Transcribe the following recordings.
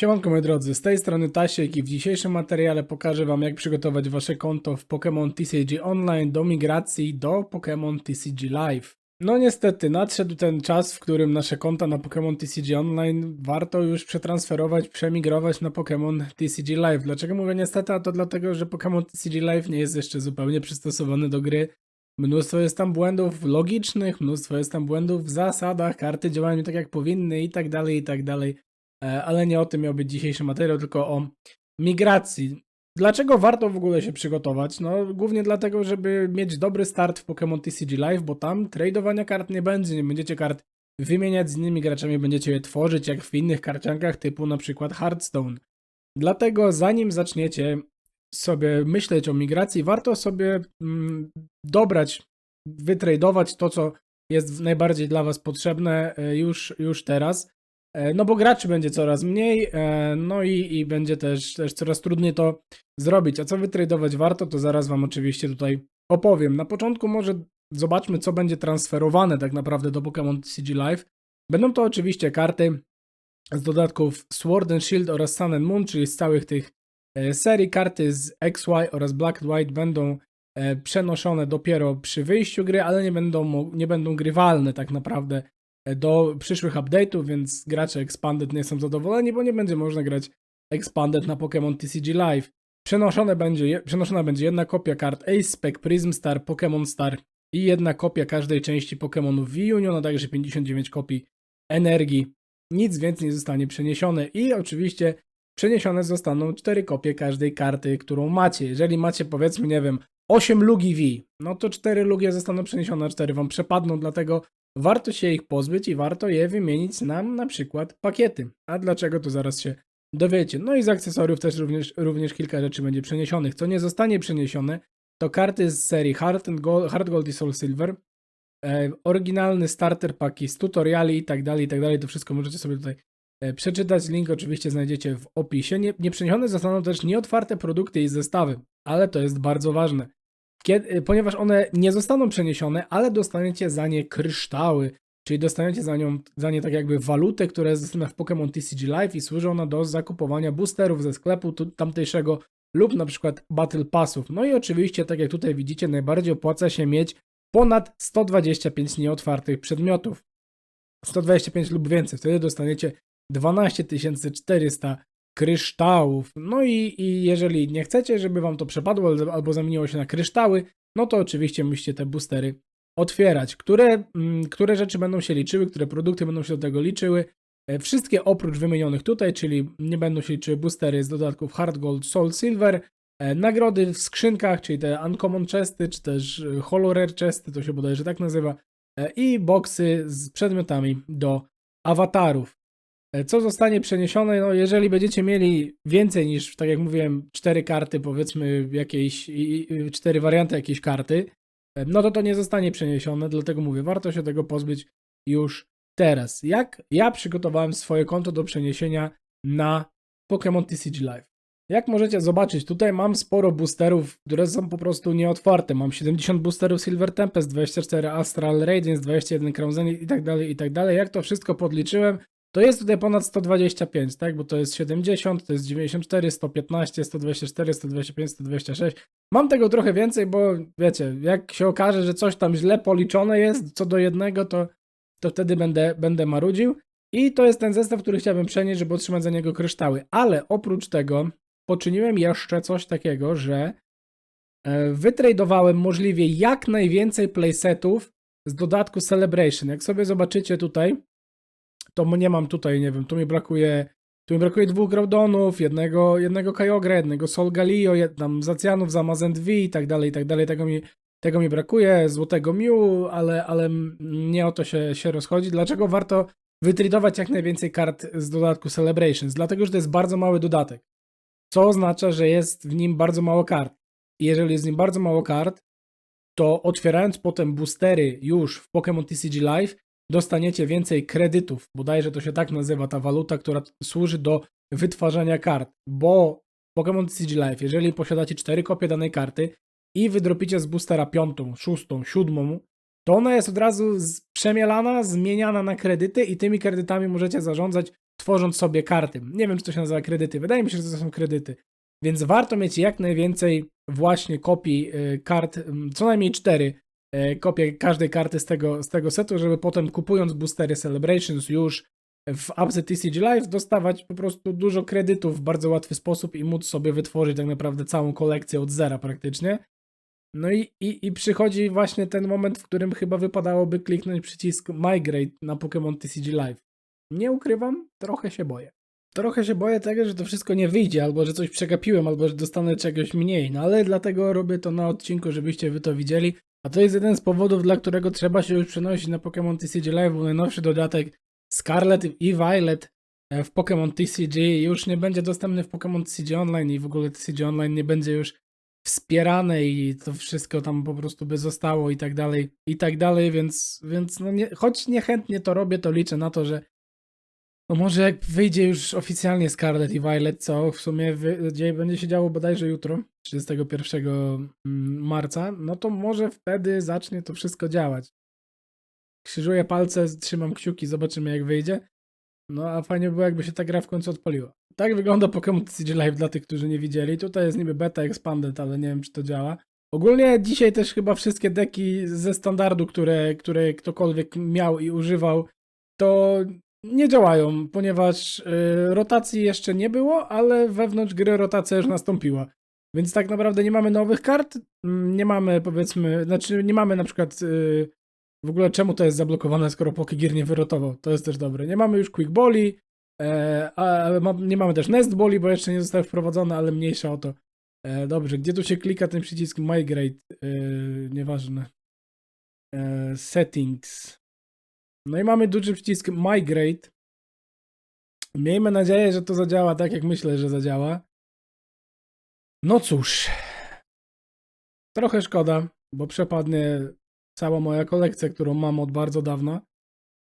Siemanko moi drodzy, z tej strony Tasiek i w dzisiejszym materiale pokażę wam jak przygotować wasze konto w Pokémon TCG Online do migracji do Pokémon TCG Live. No niestety nadszedł ten czas, w którym nasze konta na Pokémon TCG Online warto już przetransferować, przemigrować na Pokémon TCG Live. Dlaczego mówię niestety? A to dlatego, że Pokémon TCG Live nie jest jeszcze zupełnie przystosowany do gry. Mnóstwo jest tam błędów logicznych, mnóstwo jest tam błędów w zasadach, karty działają tak jak powinny i tak dalej, i tak dalej. E, ale nie o tym miał być dzisiejszy materiał, tylko o migracji. Dlaczego warto w ogóle się przygotować? No, głównie dlatego, żeby mieć dobry start w Pokémon TCG Live, bo tam tradowania kart nie będzie, nie będziecie kart wymieniać z innymi graczami, będziecie je tworzyć jak w innych karciankach typu na przykład Hearthstone. Dlatego zanim zaczniecie sobie myśleć o migracji, warto sobie mm, dobrać, wytradować to, co jest najbardziej dla Was potrzebne e, już, już teraz. E, No bo graczy będzie coraz mniej, e, no i, i będzie też, też coraz trudniej to zrobić. A co wytradować warto, to zaraz Wam oczywiście tutaj opowiem. Na początku może zobaczmy, co będzie transferowane tak naprawdę do Pokémon TCG Live. Będą to oczywiście karty z dodatków Sword and Shield oraz Sun and Moon, czyli z całych tych e, serii. Karty z XY oraz Black and White będą przenoszone dopiero przy wyjściu gry, ale nie będą, nie będą grywalne tak naprawdę do przyszłych update'ów, więc gracze Expanded nie są zadowoleni, bo nie będzie można grać Expanded na Pokémon TCG Live. Przenoszone będzie, przenoszona będzie jedna kopia kart Ace Spec, Prism Star, Pokémon Star i jedna kopia każdej części Pokémonów V-Union, a także 59 kopii energii. Nic więcej nie zostanie przeniesione i oczywiście przeniesione zostaną cztery kopie każdej karty, którą macie. Jeżeli macie powiedzmy, nie wiem, 8 lugi V, no to 4 lugie zostaną przeniesione, a 4 wam przepadną, dlatego warto się ich pozbyć i warto je wymienić na na przykład pakiety. A dlaczego to zaraz się dowiecie. No i z akcesoriów też również, również kilka rzeczy będzie przeniesionych. Co nie zostanie przeniesione, to karty z serii Hard, Gold, Hard Gold i Soul Silver, e, oryginalny starter paki z tutoriali i tak dalej, i tak dalej. To wszystko możecie sobie tutaj e, przeczytać. Link oczywiście znajdziecie w opisie. Nie, nie przeniesione zostaną też nieotwarte produkty i zestawy, ale to jest bardzo ważne. Kiedy, ponieważ one nie zostaną przeniesione, ale dostaniecie za nie kryształy, czyli dostaniecie za, nią, za nie tak jakby walutę, która jest dostępna w Pokémon TCG Live i służy ona do zakupowania boosterów ze sklepu tamtejszego lub na przykład Battle Passów. No i oczywiście, tak jak tutaj widzicie, najbardziej opłaca się mieć ponad 125 nieotwartych przedmiotów. 125 lub więcej, wtedy dostaniecie 12 400 kryształów. No i, i jeżeli nie chcecie, żeby wam to przepadło albo- zamieniło się na kryształy, no to oczywiście musicie te boostery otwierać. Które, mm, które rzeczy będą się liczyły, które produkty będą się do tego liczyły? E, Wszystkie oprócz wymienionych tutaj, czyli nie będą się liczyły boostery z dodatków Hard Gold, Soul Silver, e, nagrody w skrzynkach, czyli te Uncommon Chesty, czy też e, Holo Rare Chesty, to się bodajże tak nazywa, i boxy z przedmiotami do awatarów. E, Co zostanie przeniesione? No, jeżeli będziecie mieli więcej niż, tak jak mówiłem, cztery karty, powiedzmy i- cztery warianty jakiejś karty, e, no to to nie zostanie przeniesione, dlatego mówię, warto się tego pozbyć już teraz. Jak ja przygotowałem swoje konto do przeniesienia na Pokémon TCG Live? Jak możecie zobaczyć, tutaj mam sporo boosterów, które są po prostu nieotwarte. Mam 70 boosterów Silver Tempest, 24 Astral Radiance, 21 Crown Zenith i tak dalej, i tak dalej. Jak to wszystko podliczyłem, to jest tutaj ponad 125, tak? Bo to jest 70, to jest 94, 115, 124, 125, 126. Mam tego trochę więcej, bo wiecie, jak się okaże, że coś tam źle policzone jest co do jednego, to, to wtedy będę, będę marudził. I to jest ten zestaw, który chciałbym przenieść, żeby otrzymać za niego kryształy. Ale oprócz tego poczyniłem jeszcze coś takiego, że e, wytradowałem możliwie jak najwięcej playsetów z dodatku Celebration. Jak sobie zobaczycie tutaj, to nie mam tutaj, nie wiem, tu mi brakuje, tu mi brakuje dwóch Groudonów, jednego, jednego Kyogre, jednego Solgaleo, jed, tam Zacjanów, Zamazent V i tak dalej, i tak dalej, tego mi, tego mi brakuje, złotego Mew, ale, ale nie o to się, się rozchodzi. Dlaczego warto wytradować jak najwięcej kart z dodatku Celebrations? Dlatego, że to jest bardzo mały dodatek, co oznacza, że jest w nim bardzo mało kart. I jeżeli jest w nim bardzo mało kart, to otwierając potem boostery już w Pokémon TCG Live, dostaniecie więcej kredytów. Bodajże to się tak nazywa ta waluta, która służy do wytwarzania kart, bo Pokémon CG Life, jeżeli posiadacie 4 kopie danej karty i wydropicie z boostera 5, 6, 7, to ona jest od razu przemielana, zmieniana na kredyty i tymi kredytami możecie zarządzać, tworząc sobie karty. Nie wiem, czy to się nazywa kredyty, wydaje mi się, że to są kredyty. Więc warto mieć jak najwięcej właśnie kopii y, kart, mm, co najmniej 4, E, kopię każdej karty z tego, z tego setu, żeby potem kupując boostery Celebrations już w apce TCG Live dostawać po prostu dużo kredytów w bardzo łatwy sposób i móc sobie wytworzyć tak naprawdę całą kolekcję od zera praktycznie. No i, i, i przychodzi właśnie ten moment, w którym chyba wypadałoby kliknąć przycisk Migrate na Pokémon TCG Live. Nie ukrywam, trochę się boję. Trochę się boję tego, że to wszystko nie wyjdzie, albo że coś przegapiłem, albo że dostanę czegoś mniej, no ale dlatego robię to na odcinku, żebyście wy to widzieli. A to jest jeden z powodów, dla którego trzeba się już przenosić na Pokémon TCG Live, bo najnowszy dodatek Scarlet i Violet e, w Pokémon TCG już nie będzie dostępny w Pokémon TCG Online i w ogóle TCG Online nie będzie już wspierane i to wszystko tam po prostu by zostało i tak dalej, i tak dalej, więc, więc no nie, choć niechętnie to robię, to liczę na to, że no może jak wyjdzie już oficjalnie Scarlet i Violet, co w sumie dzieje, będzie się działo bodajże jutro, 31 mm, marca, no to może wtedy zacznie to wszystko działać. Krzyżuję palce, trzymam kciuki, zobaczymy jak wyjdzie. No a fajnie by było, jakby się ta gra w końcu odpaliła. Tak wygląda Pokémon TCG Live dla tych, którzy nie widzieli. Tutaj jest niby beta expanded, ale nie wiem, czy to działa. Ogólnie dzisiaj też chyba wszystkie deki ze standardu, które, które ktokolwiek miał i używał, to nie działają, ponieważ y, rotacji jeszcze nie było, ale wewnątrz gry rotacja już nastąpiła. Więc tak naprawdę nie mamy nowych kart, mm, nie mamy powiedzmy, znaczy nie mamy na przykład y, w ogóle czemu to jest zablokowane, skoro Pokegear nie wyrotował? To jest też dobre. Nie mamy już Quick Boli, e, ma, nie mamy też Nest Boli, bo jeszcze nie zostały wprowadzone, ale mniejsza o to. E, dobrze, gdzie tu się klika ten przycisk Migrate? E, nieważne. E, settings. No i mamy duży przycisk Migrate. Miejmy nadzieję, że to zadziała tak, jak myślę, że zadziała. No cóż. Trochę szkoda, bo przepadnie cała moja kolekcja, którą mam od bardzo dawna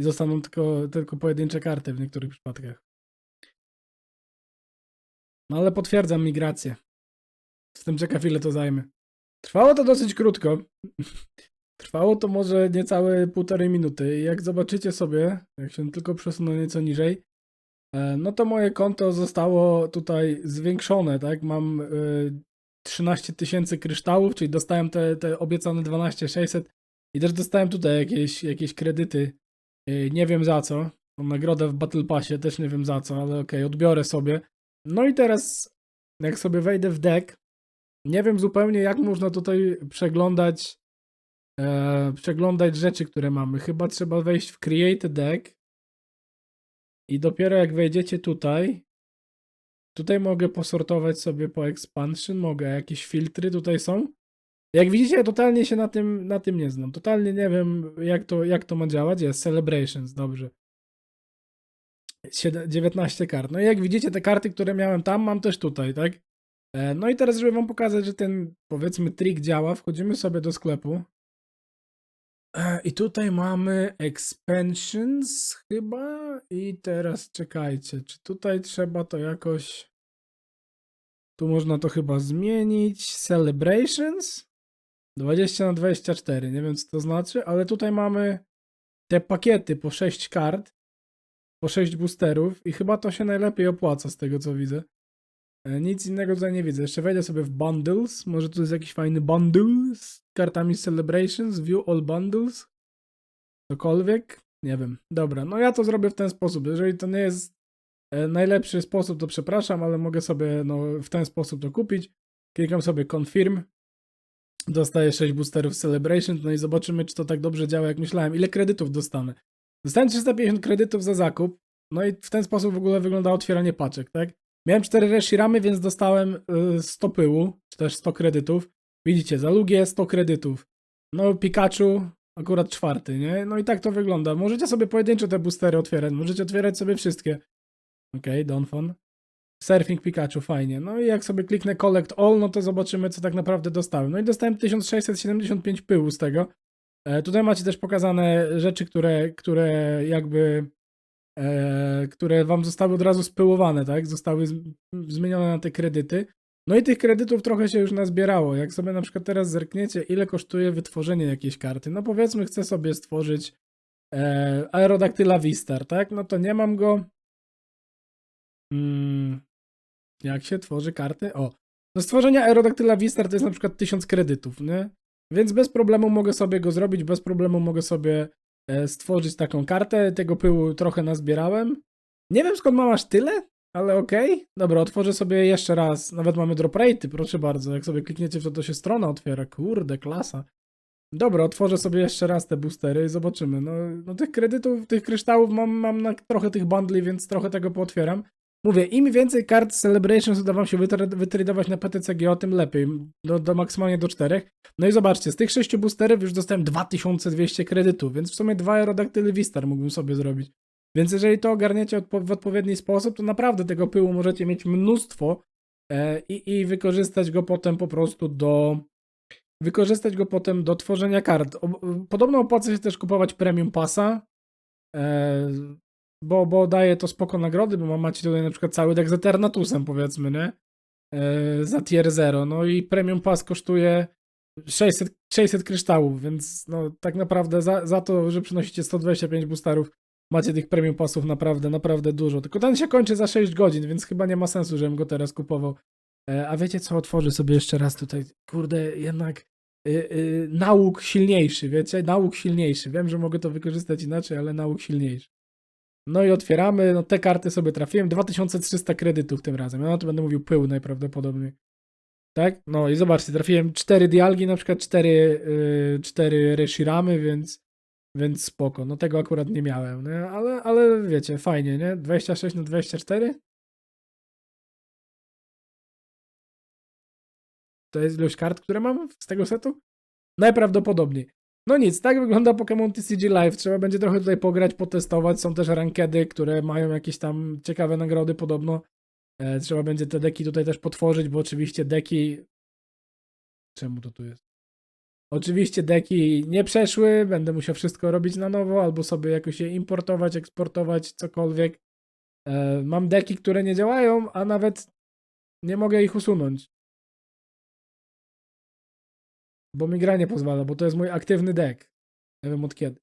i zostaną tylko, tylko pojedyncze karty w niektórych przypadkach. No ale potwierdzam migrację. Jestem ciekaw, ile to zajmie. Trwało to dosyć krótko. Trwało to może niecałe półtorej minuty. Jak zobaczycie sobie, jak się tylko przesunę nieco niżej, e, no to moje konto zostało tutaj zwiększone, tak? Mam e, 13 tysięcy kryształów, czyli dostałem te, te obiecane 12 600 i też dostałem tutaj jakieś, jakieś kredyty. Yy, Nie wiem za co. Mam nagrodę w Battle Passie, też nie wiem za co, ale okej, odbiorę sobie. No i teraz, jak sobie wejdę w deck, nie wiem zupełnie, jak można tutaj przeglądać e, przeglądać rzeczy, które mamy. Chyba trzeba wejść w Create Deck i dopiero jak wejdziecie tutaj, tutaj mogę posortować sobie po expansion, mogę, jakieś filtry tutaj są. Jak widzicie, totalnie się na tym, na tym nie znam. Totalnie nie wiem, jak to, jak to ma działać. Jest Celebrations, dobrze. Sied- 19 kart. No i jak widzicie, te karty, które miałem tam, mam też tutaj, tak? E, No i teraz, żeby wam pokazać, że ten, powiedzmy, trik działa, wchodzimy sobie do sklepu. E, I tutaj mamy expansions chyba. I teraz czekajcie, czy tutaj trzeba to jakoś. Tu można to chyba zmienić. Celebrations 20 na 24. Nie wiem, co to znaczy, ale tutaj mamy te pakiety po 6 kart, po 6 boosterów i chyba to się najlepiej opłaca z tego, co widzę. E, Nic innego tutaj nie widzę. Jeszcze wejdę sobie w bundles. Może tu jest jakiś fajny bundle z kartami Celebrations. View all bundles. Cokolwiek. Nie wiem. Dobra, no ja to zrobię w ten sposób. Jeżeli to nie jest e, najlepszy sposób, to przepraszam, ale mogę sobie no, w ten sposób to kupić. Klikam sobie confirm. Dostaję 6 boosterów Celebration, no i zobaczymy, czy to tak dobrze działa, jak myślałem. Ile kredytów dostanę? Dostałem 350 kredytów za zakup, no i w ten sposób w ogóle wygląda otwieranie paczek, tak? Miałem 4 Reshiramy, więc dostałem y, 100 pyłu, czy też 100 kredytów. Widzicie, za Lugię 100 kredytów. No, Pikachu akurat czwarty, nie? No i tak to wygląda. Możecie sobie pojedyncze te boostery otwierać, możecie otwierać sobie wszystkie. Okej, okay, Donfon. Surfing Pikachu, fajnie. No i jak sobie kliknę Collect All, no to zobaczymy, co tak naprawdę dostałem. No i dostałem 1675 pyłu z tego. E, tutaj macie też pokazane rzeczy, które, które jakby e, które wam zostały od razu spyłowane, tak? Zostały zmienione na te kredyty. No i tych kredytów trochę się już nazbierało. Jak sobie na przykład teraz zerkniecie, ile kosztuje wytworzenie jakiejś karty. No powiedzmy, chcę sobie stworzyć e, Aerodactyla Vistar, tak? No to nie mam go. Mm, jak się tworzy karty? O, do stworzenia Aerodactyla V-Star to jest na przykład 1000 kredytów, nie? Więc bez problemu mogę sobie go zrobić, bez problemu mogę sobie stworzyć taką kartę. Tego pyłu trochę nazbierałem. Nie wiem skąd mam aż tyle, ale okej. Dobra, otworzę sobie jeszcze raz. Nawet mamy drop rate'y, proszę bardzo. Jak sobie klikniecie to, to się strona otwiera. Kurde, klasa. Dobra, otworzę sobie jeszcze raz te boostery i zobaczymy. No, no tych kredytów, tych kryształów mam, mam na trochę tych bundli, więc trochę tego pootwieram. Mówię, im więcej kart Celebrations uda wam się wytradować na PTCGO, tym lepiej. Do, do maksymalnie do czterech. No i zobaczcie, z tych sześciu boosterów już dostałem 2200 kredytów, więc w sumie dwa Aerodactyly Vistar mógłbym sobie zrobić. Więc jeżeli to ogarniecie odpo- w odpowiedni sposób, to naprawdę tego pyłu możecie mieć mnóstwo e, i, i wykorzystać go potem po prostu do wykorzystać go potem do tworzenia kart. Podobno opłaca się też kupować Premium Passa, e, bo, bo daje to spoko nagrody, bo ma- macie tutaj na przykład cały deck z Eternatusem powiedzmy, nie? E, za tier 0. No i Premium Pass kosztuje 600, 600 kryształów, więc no tak naprawdę za, za to, że przynosicie 125 boosterów, macie tych Premium Passów naprawdę, naprawdę dużo. Tylko ten się kończy za 6 godzin, więc chyba nie ma sensu, żebym go teraz kupował. E, A wiecie co, otworzę sobie jeszcze raz tutaj, kurde, jednak y, y, nauk silniejszy, wiecie, nauk silniejszy. Wiem, że mogę to wykorzystać inaczej, ale nauk silniejszy. No i otwieramy, no te karty sobie trafiłem, 2300 kredytów tym razem, ja na to będę mówił pył najprawdopodobniej. Tak? No i zobaczcie, trafiłem 4 dialgi, na przykład 4, y, 4 reshiramy, więc, więc spoko. No tego akurat nie miałem, nie? Ale, ale wiecie, fajnie, nie? 26 na 24? To jest ilość kart, które mam z tego setu? Najprawdopodobniej. No nic, tak wygląda Pokémon TCG Live. Trzeba będzie trochę tutaj pograć, potestować. Są też rankedy, które mają jakieś tam ciekawe nagrody podobno. E, trzeba będzie te deki tutaj też potworzyć, bo oczywiście deki... Czemu to tu jest? Oczywiście deki nie przeszły, będę musiał wszystko robić na nowo, albo sobie jakoś je importować, eksportować, cokolwiek. E, mam deki, które nie działają, a nawet nie mogę ich usunąć. Bo mi gra nie pozwala, bo to jest mój aktywny deck. Nie wiem od kiedy.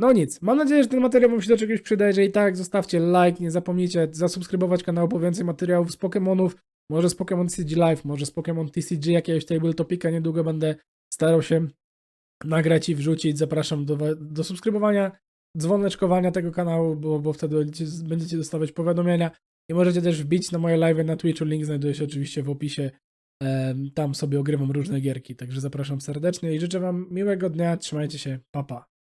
No nic, mam nadzieję, że ten materiał Wam się do czegoś przyda. Jeżeli tak, zostawcie like, nie zapomnijcie zasubskrybować kanału po więcej materiałów z Pokémonów. Może z Pokémon TCG Live, może z Pokémon TCG jakiegoś table topika. Niedługo będę starał się nagrać i wrzucić. Zapraszam do, do subskrybowania, dzwoneczkowania tego kanału, bo, bo wtedy będziecie, będziecie dostawać powiadomienia. I możecie też wbić na moje live na Twitchu. Link znajduje się oczywiście w opisie. Tam sobie ogrywam różne gierki, także zapraszam serdecznie i życzę Wam miłego dnia. Trzymajcie się, pa pa.